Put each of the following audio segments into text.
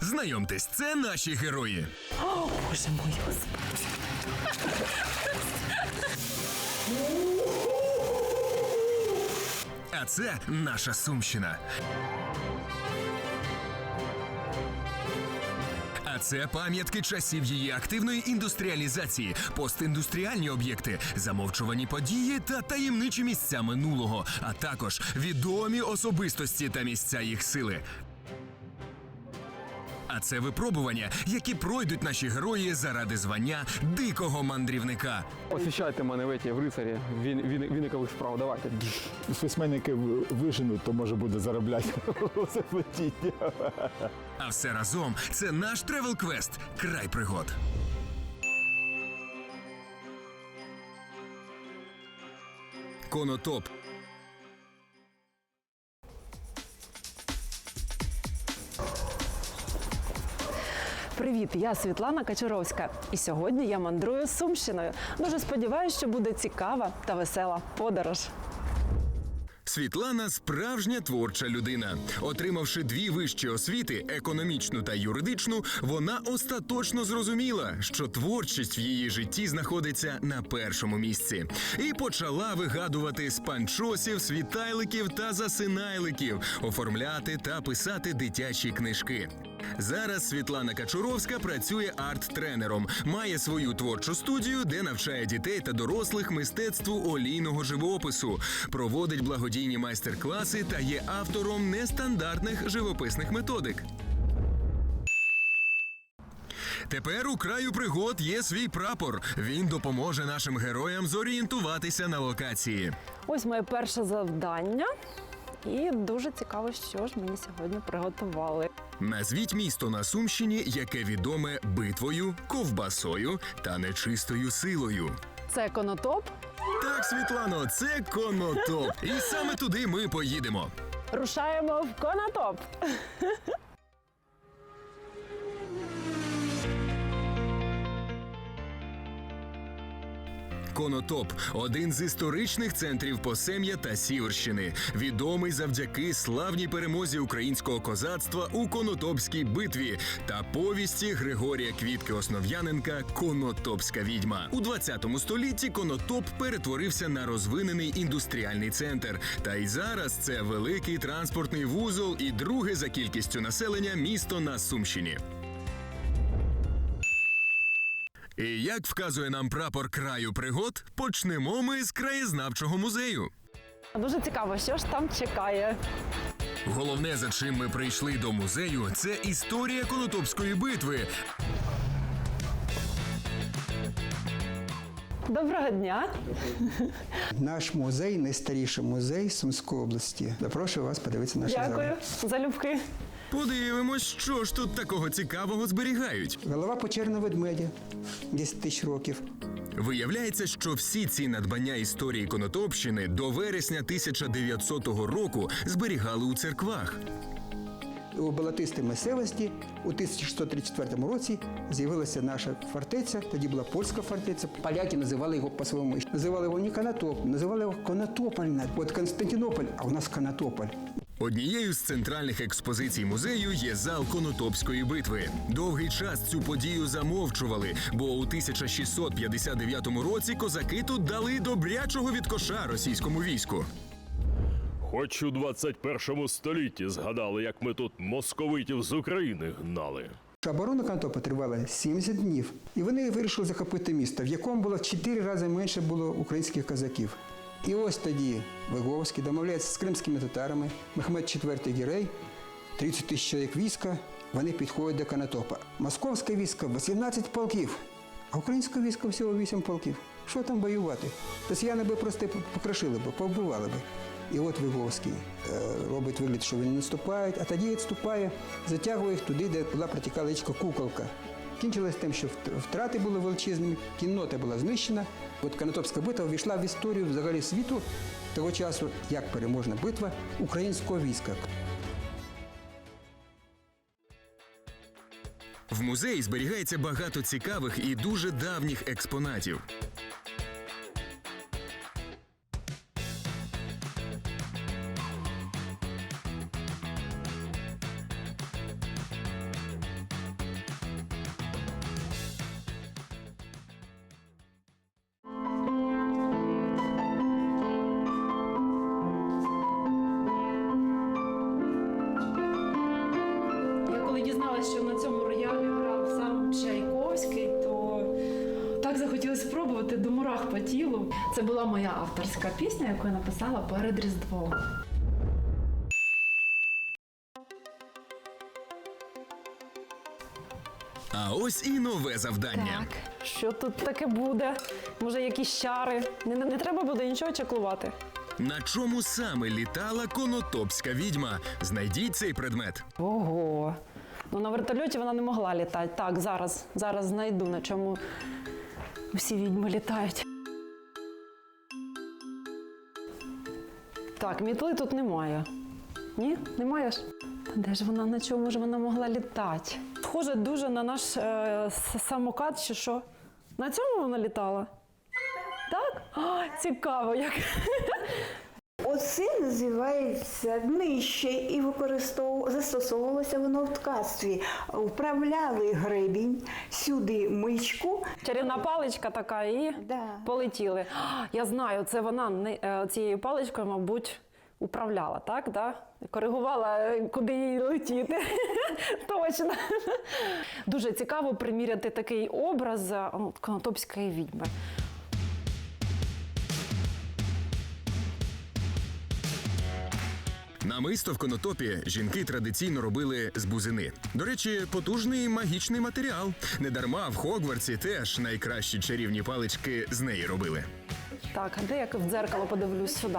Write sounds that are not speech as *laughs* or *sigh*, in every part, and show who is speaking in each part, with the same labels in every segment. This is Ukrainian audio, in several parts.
Speaker 1: Знайомтесь, це наші герої.
Speaker 2: О, боже мой, господи.
Speaker 1: А це наша Сумщина. А це пам'ятки часів її активної індустріалізації, постіндустріальні об'єкти, замовчувані події та таємничі місця минулого, а також відомі особистості та місця їх сили. А це випробування, які пройдуть наші герої заради звання дикого мандрівника.
Speaker 3: Посвящайте мене в эти в рицарі він, він, віникових справ. Давайте.
Speaker 4: Письменники виженуть, то може буде заробляти *laughs* велосипедіння.
Speaker 1: А все разом це наш тревел-квест Край пригод. Конотоп.
Speaker 2: Привіт, я Світлана Качаровська. І сьогодні я мандрую Сумщиною. Дуже сподіваюся, що буде цікава та весела подорож.
Speaker 1: Світлана справжня творча людина. Отримавши дві вищі освіти економічну та юридичну, вона остаточно зрозуміла, що творчість в її житті знаходиться на першому місці, і почала вигадувати з панчосів, світайликів та засинайликів, оформляти та писати дитячі книжки. Зараз Світлана Качуровська працює арт-тренером, має свою творчу студію, де навчає дітей та дорослих мистецтву олійного живопису, проводить благодійні майстер-класи та є автором нестандартних живописних методик. Тепер у краю пригод є свій прапор. Він допоможе нашим героям зорієнтуватися на локації.
Speaker 2: Ось моє перше завдання. І дуже цікаво, що ж мені сьогодні приготували.
Speaker 1: Назвіть місто на Сумщині, яке відоме битвою, ковбасою та нечистою силою.
Speaker 2: Це конотоп.
Speaker 1: Так, Світлано, це конотоп. І саме туди ми поїдемо.
Speaker 2: Рушаємо в конотоп. *laughs*
Speaker 1: Конотоп один з історичних центрів Посем'я та Сіверщини, відомий завдяки славній перемозі українського козацтва у Конотопській битві та повісті Григорія Квітки Основ'яненка Конотопська відьма. У 20 столітті Конотоп перетворився на розвинений індустріальний центр. Та й зараз це великий транспортний вузол і друге за кількістю населення місто на Сумщині. І як вказує нам прапор краю пригод, почнемо ми з краєзнавчого музею.
Speaker 2: Дуже цікаво, що ж там чекає.
Speaker 1: Головне, за чим ми прийшли до музею, це історія Конотопської битви.
Speaker 2: Доброго дня.
Speaker 5: Наш музей найстаріший музей Сумської області. Запрошую вас подивитися наші
Speaker 2: Дякую
Speaker 5: зали.
Speaker 2: залюбки.
Speaker 1: Подивимось, що ж тут такого цікавого зберігають.
Speaker 5: Голова почерна ведмедя 10 тисяч років.
Speaker 1: Виявляється, що всі ці надбання історії Конотопщини до вересня 1900 року зберігали у церквах.
Speaker 5: У болотистій місцевості у 1634 році з'явилася наша фортеця. Тоді була польська фортеця. Поляки називали його по-своєму. Називали його не Конотоп, називали його Конотопольна. От Константинополь, а у нас Конотополь.
Speaker 1: Однією з центральних експозицій музею є зал Конотопської битви. Довгий час цю подію замовчували, бо у 1659 році козаки тут дали добрячого від коша російському війську.
Speaker 6: Хоч у 21 столітті згадали, як ми тут московитів з України гнали.
Speaker 5: Оборона Конотопа тривала 70 днів, і вони вирішили захопити місто, в якому було в 4 рази менше було українських козаків. І ось тоді Виговський домовляється з кримськими татарами, Мехмед IV Гірей, 30 тисяч чоловік війська, вони підходять до Конотопа. Московське військо 18 полків, а українське військо всього 8 полків. Що там воювати? Росіяни би просто покрошили би, повбивали би. І от Виговський е, робить вигляд, що вони наступають, а тоді відступає, затягує їх туди, де була протікала річка Куколка. Кінчилось тим, що втрати були величезними, кіннота була знищена. От Канатопська битва ввійшла в історію взагалі світу того часу як переможна битва українського війська.
Speaker 1: В музеї зберігається багато цікавих і дуже давніх експонатів.
Speaker 2: Так захотілося спробувати до мурах по тілу. Це була моя авторська пісня, яку я написала перед Різдвом.
Speaker 1: А ось і нове завдання.
Speaker 2: Так, що тут таке буде? Може, якісь чари? Не, не, не треба буде нічого чаклувати.
Speaker 1: На чому саме літала конотопська відьма? Знайдіть цей предмет.
Speaker 2: Ого. Ну на вертольоті вона не могла літати. Так, зараз, зараз знайду, на чому всі відьми літають. Так, мітли тут немає. Ні, немає ж? Де ж вона на чому ж вона могла літати? Схоже дуже на наш е, самокат чи що? На цьому вона літала? Так? О, цікаво, як. *laughs*
Speaker 7: Оце називається днище і використовувалося, застосовувалося воно в ткацтві. Вправляли гребінь, сюди мичку.
Speaker 2: Чарівна паличка така і
Speaker 7: Да.
Speaker 2: полетіли. Я знаю, це вона е, цією паличкою, мабуть, управляла, так? Да? Коригувала, е, куди їй летіти. *laughs* Точно. Дуже цікаво приміряти такий образ е, ну, конотопської відьми.
Speaker 1: Намисто в конотопі жінки традиційно робили з бузини. До речі, потужний магічний матеріал. Недарма в Хогвартсі теж найкращі чарівні палички з неї робили.
Speaker 2: Так, а де я в дзеркало подивлюсь сюди?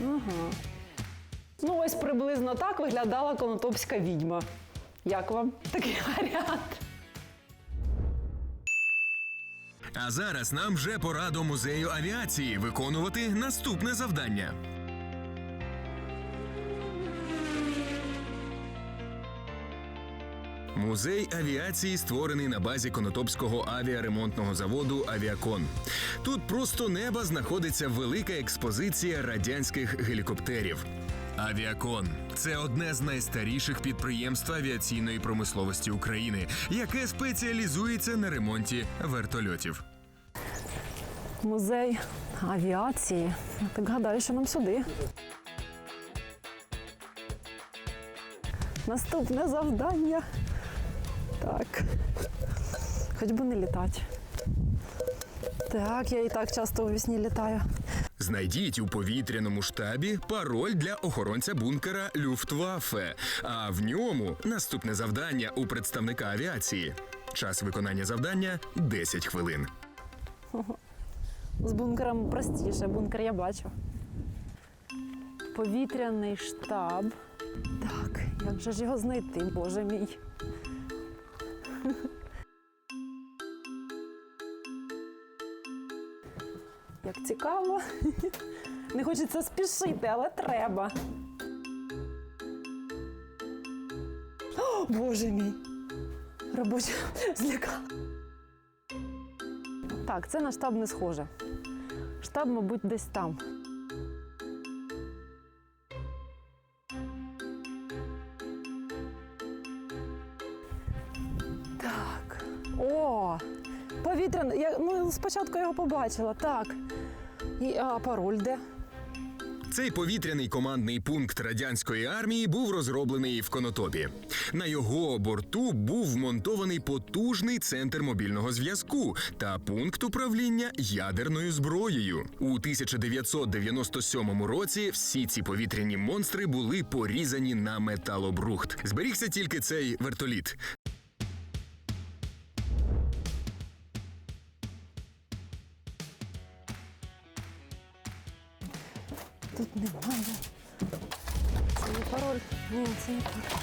Speaker 2: Угу. Ну, ось приблизно так виглядала конотопська відьма. Як вам такий варіант?
Speaker 1: А зараз нам вже пора до музею авіації виконувати наступне завдання. Музей авіації створений на базі Конотопського авіаремонтного заводу Авіакон. Тут просто неба знаходиться велика експозиція радянських гелікоптерів. Авіакон це одне з найстаріших підприємств авіаційної промисловості України, яке спеціалізується на ремонті вертольотів.
Speaker 2: Музей авіації. Так гадаю, що нам сюди. Наступне завдання. Так. Хоч би не літати. Так, я і так часто у вісні літаю.
Speaker 1: Знайдіть у повітряному штабі пароль для охоронця бункера Люфтваффе. А в ньому наступне завдання у представника авіації. Час виконання завдання 10 хвилин.
Speaker 2: З бункером простіше, бункер я бачу. Повітряний штаб. Так, як же ж його знайти, боже мій. Як цікаво. Не хочеться спішити, але треба. О, боже мій. Робоча злякала. Так, це на штаб не схоже. Штаб, мабуть, десь там. О! Повітряний. Я ну, спочатку його побачила. Так. І, а пароль де?
Speaker 1: Цей повітряний командний пункт радянської армії був розроблений в Конотопі. На його борту був вмонтований потужний центр мобільного зв'язку та пункт управління ядерною зброєю. У 1997 році всі ці повітряні монстри були порізані на металобрухт. Зберігся тільки цей вертоліт.
Speaker 2: Тут немає. Це не пароль. Ні, це не пароль.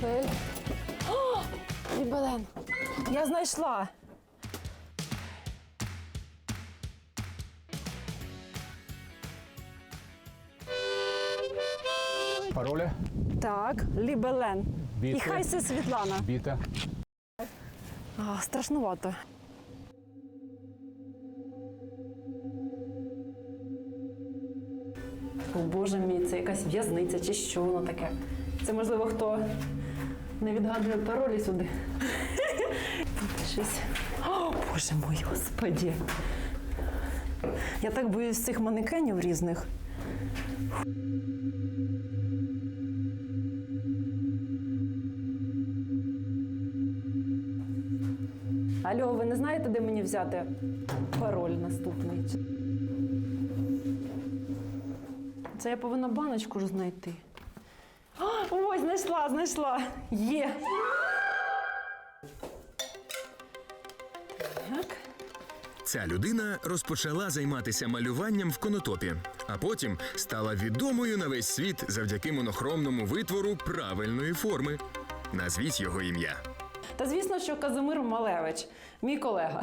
Speaker 2: Цель. О! Я знайшла.
Speaker 4: Пароля?
Speaker 2: Так, Лібелен. І хай це Світлана.
Speaker 4: Біта.
Speaker 2: А, страшнувато. Боже мій, це якась в'язниця чи що воно таке. Це можливо хто не відгадує паролі сюди. Щось. О, Боже мой, господі. Я так боюсь цих манекенів різних. Алло, ви не знаєте, де мені взяти пароль наступний? Це я повинна баночку ж знайти. А, ось, знайшла, знайшла. Є. Так.
Speaker 1: Ця людина розпочала займатися малюванням в конотопі, а потім стала відомою на весь світ завдяки монохромному витвору правильної форми. Назвіть його ім'я.
Speaker 2: Та звісно, що Казимир Малевич, мій колега.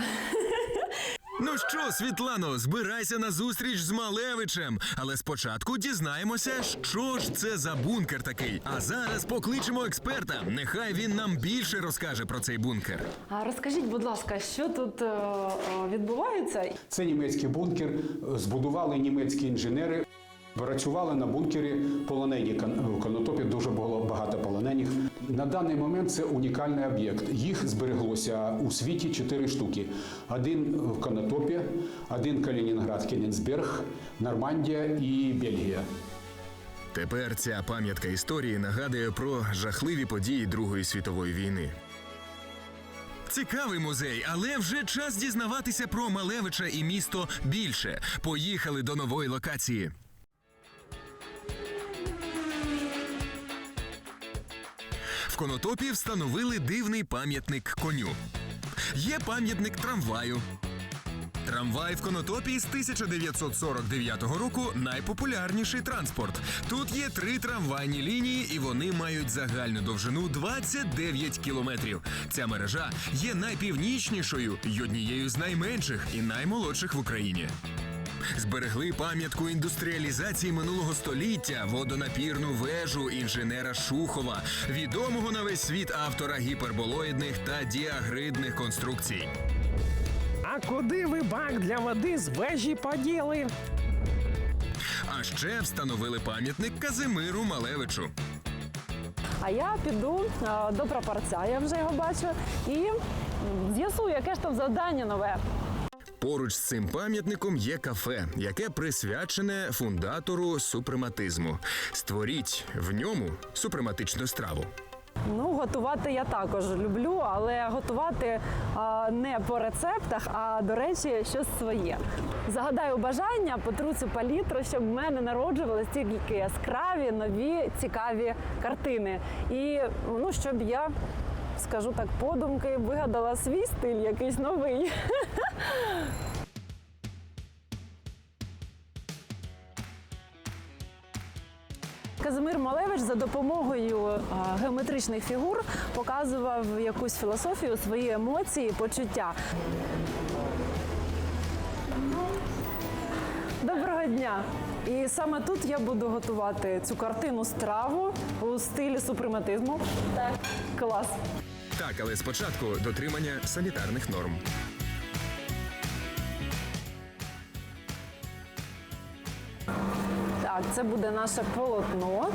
Speaker 1: Ну що, Світлано, збирайся на зустріч з Малевичем. Але спочатку дізнаємося, що ж це за бункер такий. А зараз покличемо експерта. Нехай він нам більше розкаже про цей бункер.
Speaker 2: А розкажіть, будь ласка, що тут е, е, відбувається?
Speaker 8: Це німецький бункер, збудували німецькі інженери. Працювали на бункері полонені в конотопі. Дуже було багато полонених. На даний момент це унікальний об'єкт. Їх збереглося у світі чотири штуки: один в конотопі, один Калінінград, Кенігсберг, Нормандія і Бельгія.
Speaker 1: Тепер ця пам'ятка історії нагадує про жахливі події Другої світової війни. Цікавий музей, але вже час дізнаватися про Малевича і місто більше. Поїхали до нової локації. В Конотопі встановили дивний пам'ятник коню. Є пам'ятник трамваю. Трамвай в Конотопі з 1949 року найпопулярніший транспорт. Тут є три трамвайні лінії, і вони мають загальну довжину 29 кілометрів. Ця мережа є найпівнічнішою й однією з найменших і наймолодших в Україні. Зберегли пам'ятку індустріалізації минулого століття, водонапірну вежу інженера Шухова, відомого на весь світ автора гіперболоїдних та діагридних конструкцій.
Speaker 9: А куди ви бак для води з вежі поділи?
Speaker 1: А ще встановили пам'ятник Казимиру Малевичу.
Speaker 2: А я піду е, до прапорця, я вже його бачу, і з'ясую, яке ж там завдання нове.
Speaker 1: Поруч з цим пам'ятником є кафе, яке присвячене фундатору супрематизму. Створіть в ньому супрематичну страву.
Speaker 2: Ну, готувати я також люблю, але готувати а, не по рецептах, а до речі, щось своє. Загадаю бажання, потру цю палітру, щоб в мене народжувалися тільки яскраві, нові, цікаві картини. І ну, щоб я, скажу так, подумки вигадала свій стиль, якийсь новий. *laughs* Казимир Малевич за допомогою геометричних фігур показував якусь філософію, свої емоції, почуття. Доброго дня! І саме тут я буду готувати цю картину страву у стилі супрематизму. Так. Клас.
Speaker 1: Так, але спочатку дотримання санітарних норм.
Speaker 2: Так, це буде наше полотно.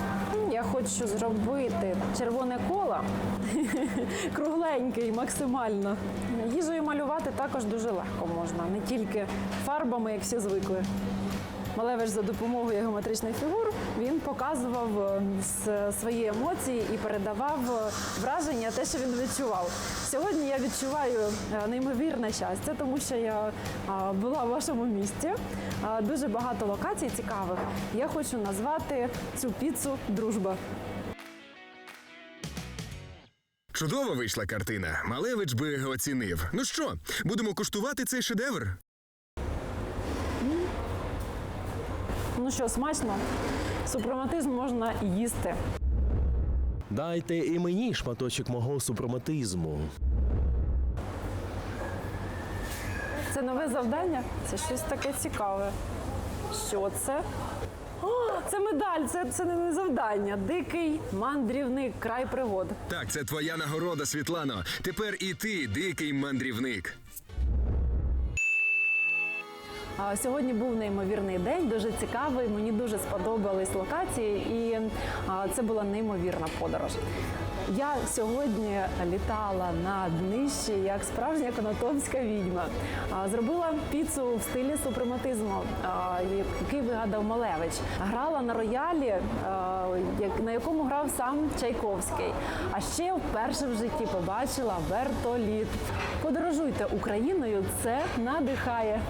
Speaker 2: Я хочу зробити червоне коло, *laughs* кругленький максимально. Їжею малювати також дуже легко можна, не тільки фарбами, як всі звикли. Малевич за допомогою геометричних фігур він показував е, свої емоції і передавав е, враження, те, що він відчував. Сьогодні я відчуваю е, неймовірне щастя, тому що я була в вашому місті. Дуже багато локацій цікавих. Я хочу назвати цю піцу Дружба.
Speaker 1: Чудова вийшла картина. Малевич би оцінив. Ну що, будемо куштувати цей шедевр?
Speaker 2: Ну що, смачно? Супрематизм можна їсти.
Speaker 10: Дайте і мені шматочок мого супрематизму.
Speaker 2: Це нове завдання? Це щось таке цікаве. Що це? О, це медаль, це, це не завдання. Дикий мандрівник, край пригод.
Speaker 1: Так, це твоя нагорода, Світлано. Тепер і ти, дикий мандрівник.
Speaker 2: Сьогодні був неймовірний день, дуже цікавий. Мені дуже сподобались локації, і це була неймовірна подорож. Я сьогодні літала на днищі як справжня конотопська відьма. Зробила піцу в стилі супрематизму, який вигадав Малевич. Грала на роялі, на якому грав сам Чайковський. А ще вперше в житті побачила вертоліт. Подорожуйте Україною, це надихає.